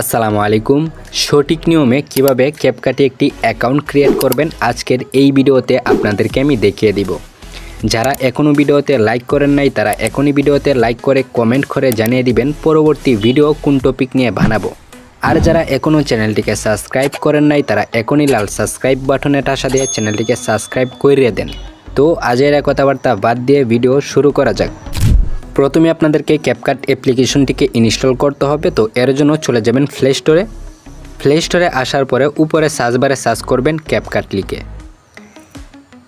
আসসালামু আলাইকুম। সঠিক নিয়মে কীভাবে ক্যাপকাটে একটি অ্যাকাউন্ট ক্রিয়েট করবেন আজকের এই ভিডিওতে আপনাদেরকে আমি দেখিয়ে দিব। যারা এখনও ভিডিওতে লাইক করেন নাই, তারা এখনই ভিডিওতে লাইক করে কমেন্ট করে জানিয়ে দিবেন পরবর্তী ভিডিও কোন টপিক নিয়ে বানাবো। আর যারা এখনও চ্যানেলটিকে সাবস্ক্রাইব করেন নাই, তারা এখনই লাল সাবস্ক্রাইব বাটনে টাসা দিয়ে চ্যানেলটিকে সাবস্ক্রাইব করে দেন। তো আজের কথাবার্তা বাদ দিয়ে ভিডিও শুরু করা যাক। প্রথমে আপনাদেরকে ক্যাপকাট অ্যাপ্লিকেশনটিকে ইনস্টল করতে হবে, তো এর জন্য চলে যাবেন প্লে স্টোরে প্লে স্টোরে আসার পরে উপরে সার্চ বারে সার্চ করবেন ক্যাপকাট লিখে।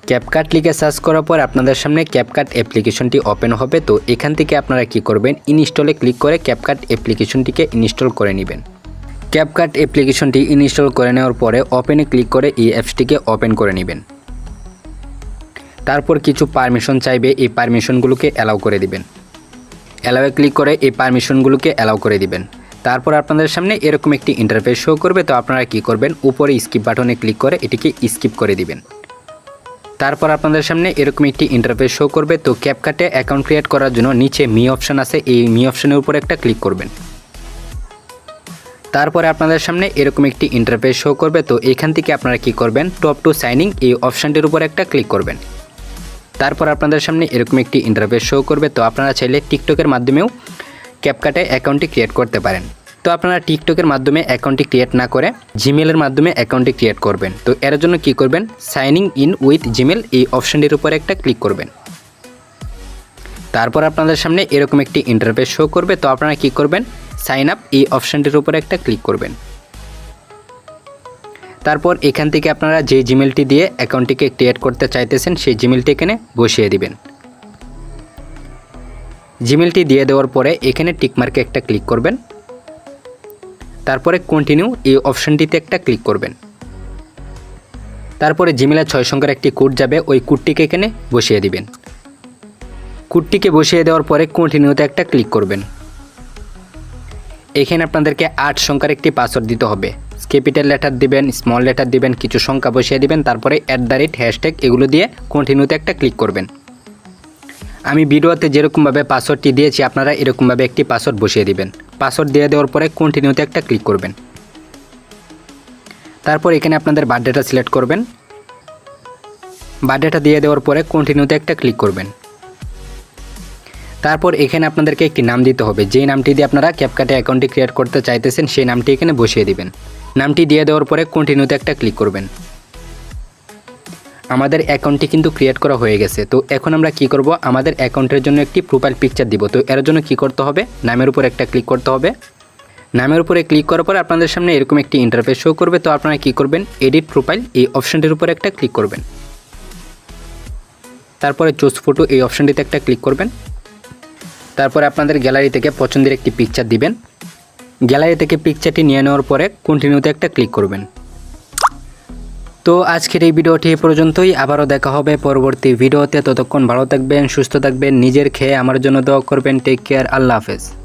ক্যাপকাট লিখে সার্চ করার পর আপনাদের সামনে ক্যাপকাট অ্যাপ্লিকেশনটি ওপেন হবে, তো এখান থেকে আপনারা কি করবেন, ইনস্টলে ক্লিক করে ক্যাপকাট অ্যাপ্লিকেশনটিকে ইনস্টল করে নেবেন। ক্যাপকাট অ্যাপ্লিকেশনটি ইনস্টল করে নেওয়ার পরে ওপেনে ক্লিক করে এই অ্যাপসটিকে ওপেন করে নেবেন। তারপর কিছু পারমিশন চাইবে, এই পারমিশনগুলোকে অ্যালাউ করে দিবেন। অ্যালাউয়ে ক্লিক করে এই পারমিশনগুলোকে অ্যালাউ করে দিবেন। তারপর আপনাদের সামনে এরকম একটি ইন্টারফেস শো করবে, তো আপনারা কি করবেন? উপরে স্কিপ বাটনে ক্লিক করে এটিকে স্কিপ করে দিবেন। তারপর আপনাদের সামনে এরকম একটি ইন্টারফেস শো করবে, তো ক্যাপকাটে অ্যাকাউন্ট ক্রিয়েট করার জন্য নিচে মি অপশান আছে, এই মি অপশানের উপর একটা ক্লিক করবেন। তারপরে আপনাদের সামনে এরকম একটি ইন্টারফেস শো করবে, তো এখান থেকে আপনারা কি করবেন? টপ টু সাইনিং এই অপশানটির উপর একটা ক্লিক করবেন। তারপর আপনাদের সামনে এরকম একটি ইন্টারফেস শো করবে। তো আপনারা চাইলে টিকটকের মাধ্যমেও ক্যাপকাটে অ্যাকাউন্টটি ক্রিয়েট করতে পারেন। তো আপনারা টিকটকের মাধ্যমে অ্যাকাউন্টটি ক্রিয়েট না করে জিমেলের মাধ্যমে অ্যাকাউন্টটি ক্রিয়েট করবেন। তো এর জন্য কি করবেন? সাইনিং ইন উইথ জিমেল এই অপশানটির উপরে একটা ক্লিক করবেন। তারপর আপনাদের সামনে এরকম একটি ইন্টারফেস শো করবে। তো আপনারা কি করবেন? সাইন আপ এই অপশানটির উপরে একটা ক্লিক করবেন। তারপর এখান থেকে আপনারা যে জিমেলটি দিয়ে অ্যাকাউন্টটিকে ক্রিয়েট করতে চাইতেছেন, সেই জিমেলটি এখানে বসিয়ে দিবেন। জিমেলটি দিয়ে দেওয়ার পরে এখানে টিকমার্কে একটা ক্লিক করবেন। তারপরে কন্টিনিউ এই অপশানটিতে একটা ক্লিক করবেন। তারপরে জিমেলের ছয় সংখ্যার একটি কোড যাবে, ওই কোডটিকে এখানে বসিয়ে দিবেন। কোডটিকে বসিয়ে দেওয়ার পরে কন্টিনিউতে একটা ক্লিক করবেন। এখানে আপনাদেরকে আট সংখ্যার একটি পাসওয়ার্ড দিতে হবে। ক্যাপিটাল লেটার দিবেন স্মল লেটার দিবেন, কিছু সংখ্যা বসিয়ে দিবেন, তারপরে অ্যাট দ্য রেট হ্যাশট্যাগ এগুলো দিয়ে কন্টিনিউতে একটা ক্লিক করবেন। আমি ভিডিওতে যেরকমভাবে পাসওয়ার্ডটি দিয়েছি, আপনারা এরকমভাবে একটি পাসওয়ার্ড বসিয়ে দিবেন। পাসওয়ার্ড দিয়ে দেওয়ার পরে কন্টিনিউতে একটা ক্লিক করবেন। তারপর এখানে আপনাদের বার্থডেটা সিলেক্ট করবেন। বার্থডেটা দিয়ে দেওয়ার পরে কন্টিনিউতে একটা ক্লিক করবেন। তারপর এখানে আপনাদেরকে একটি নাম দিতে হবে। যেই নামটি দিয়ে আপনারা ক্যাপকাটে অ্যাকাউন্টটি ক্রিয়েট করতে চাইতেছেন, সেই নামটি এখানে বসিয়ে দিবেন। নামটি দিয়ে দেওয়ার পরে কন্টিনিউতে একটা ক্লিক করবেন। আমাদের অ্যাকাউন্টটি কিন্তু ক্রিয়েট করা হয়ে গেছে। তো এখন আমরা কি করব? আমাদের অ্যাকাউন্টের জন্য একটি প্রোফাইল পিকচার দিব। তো এর জন্য কি করতে হবে? নামের উপর একটা ক্লিক করতে হবে। নামের উপরে ক্লিক করার পর আপনাদের সামনে এরকম একটি ইন্টারফেস শো করবে। তো আপনারা কি করবেন? এডিট প্রোফাইল এই অপশানটির উপর একটা ক্লিক করবেন। তারপরে চুজ ফটো এই অপশানটিতে একটা ক্লিক করবেন। তারপরে আপনাদের গ্যালারি থেকে পছন্দের একটি পিকচার দিবেন। গ্যালারি থেকে পিকচারটি নিয়ে নেওয়ার পরে কন্টিনিউতে একটা ক্লিক করবেন। তো আজকের এই ভিডিওটি পর্যন্তই, আবারও দেখা হবে পরবর্তী ভিডিওতে। ততক্ষণ ভালো থাকবেন, সুস্থ থাকবেন, নিজের খেয়ে আমার জন্য দোয়া করবেন। টেক কেয়ার আল্লাহ হাফেজ।